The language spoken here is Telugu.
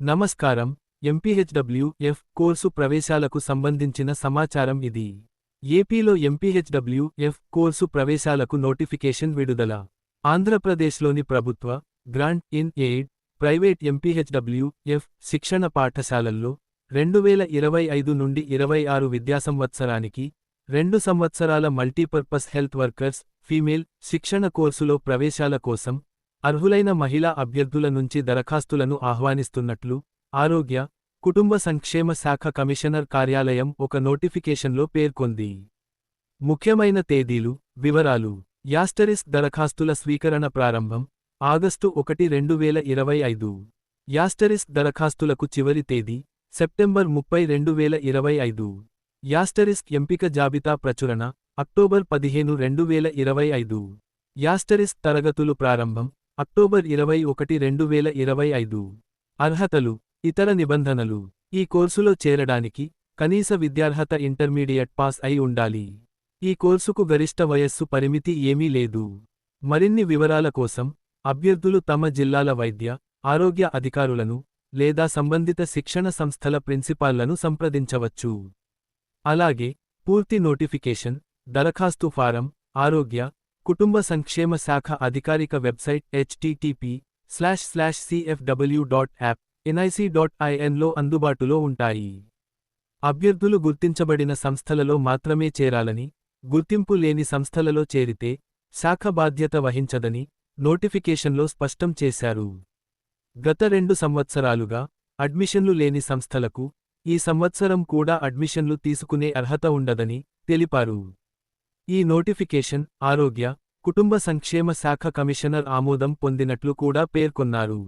నమస్కారం. ఎంపీహెచ్డబ్ల్యూ ఎఫ్ కోర్సు ప్రవేశాలకు సంబంధించిన సమాచారం ఇది. ఏపీలో ఎంపీహెచ్డబ్ల్యూ ఎఫ్ కోర్సు ప్రవేశాలకు నోటిఫికేషన్ విడుదల. ఆంధ్రప్రదేశ్లోని ప్రభుత్వ grant in aid private MPHW F శిక్షణ పాఠశాలల్లో రెండు వేల ఇరవై ఐదు నుండి ఇరవై ఆరు విద్యా సంవత్సరానికి రెండు సంవత్సరాల మల్టీపర్పస్ హెల్త్ వర్కర్స్ ఫీమేల్ శిక్షణ కోర్సులో ప్రవేశాల కోసం అర్హులైన మహిళా అభ్యర్థుల నుంచి దరఖాస్తులను ఆహ్వానిస్తున్నట్లు ఆరోగ్య కుటుంబ సంక్షేమ శాఖ కమిషనర్ కార్యాలయం ఒక నోటిఫికేషన్లో పేర్కొంది. ముఖ్యమైన తేదీలు వివరాలు. యాస్టరిస్ దరఖాస్తుల స్వీకరణ ప్రారంభం ఆగస్టు ఒకటి రెండు వేల ఇరవై ఐదు. యాస్టరిస్ దరఖాస్తులకు చివరి తేదీ సెప్టెంబర్ ముప్పై రెండు వేల ఇరవై ఐదు. యాస్టరిస్క్ ఎంపిక జాబితా ప్రచురణ అక్టోబర్ పదిహేను రెండు వేల ఇరవై ఐదు. యాస్టరిస్క్ తరగతులు ప్రారంభం అక్టోబర్ ఇరవై ఒకటి రెండు వేల ఇరవై ఐదు. అర్హతలు ఇతర నిబంధనలు. ఈ కోర్సులో చేరడానికి కనీస విద్యార్హత ఇంటర్మీడియట్ పాస్ అయి ఉండాలి. ఈ కోర్సుకు గరిష్ట వయస్సు పరిమితి ఏమీ లేదు. మరిన్ని వివరాల కోసం అభ్యర్థులు తమ జిల్లాల వైద్య ఆరోగ్య అధికారులను లేదా సంబంధిత శిక్షణ సంస్థల ప్రిన్సిపాల్లను సంప్రదించవచ్చు. అలాగే పూర్తి నోటిఫికేషన్ దరఖాస్తు ఫారం ఆరోగ్య కుటుంబ సంక్షేమ శాఖ అధికారిక website HTTP slash slash CFW dot app NIC dot ఐఎన్లో అందుబాటులో ఉంటాయి. అభ్యర్థులు గుర్తించబడిన సంస్థలలో మాత్రమే చేరాలని గుర్తింపు లేని సంస్థలలో చేరితే శాఖ బాధ్యత వహించదని నోటిఫికేషన్లో స్పష్టం చేశారు. గత రెండు సంవత్సరాలుగా అడ్మిషన్లు లేని సంస్థలకు ఈ సంవత్సరం కూడా అడ్మిషన్లు తీసుకునే అర్హత ఉండదని తెలిపారు. ఈ నోటిఫికేషన్ ఆరోగ్య కుటుంబ సంక్షేమ శాఖ కమిషనర్ ఆమోదం పొందినట్లు కూడా పేర్కొన్నారు.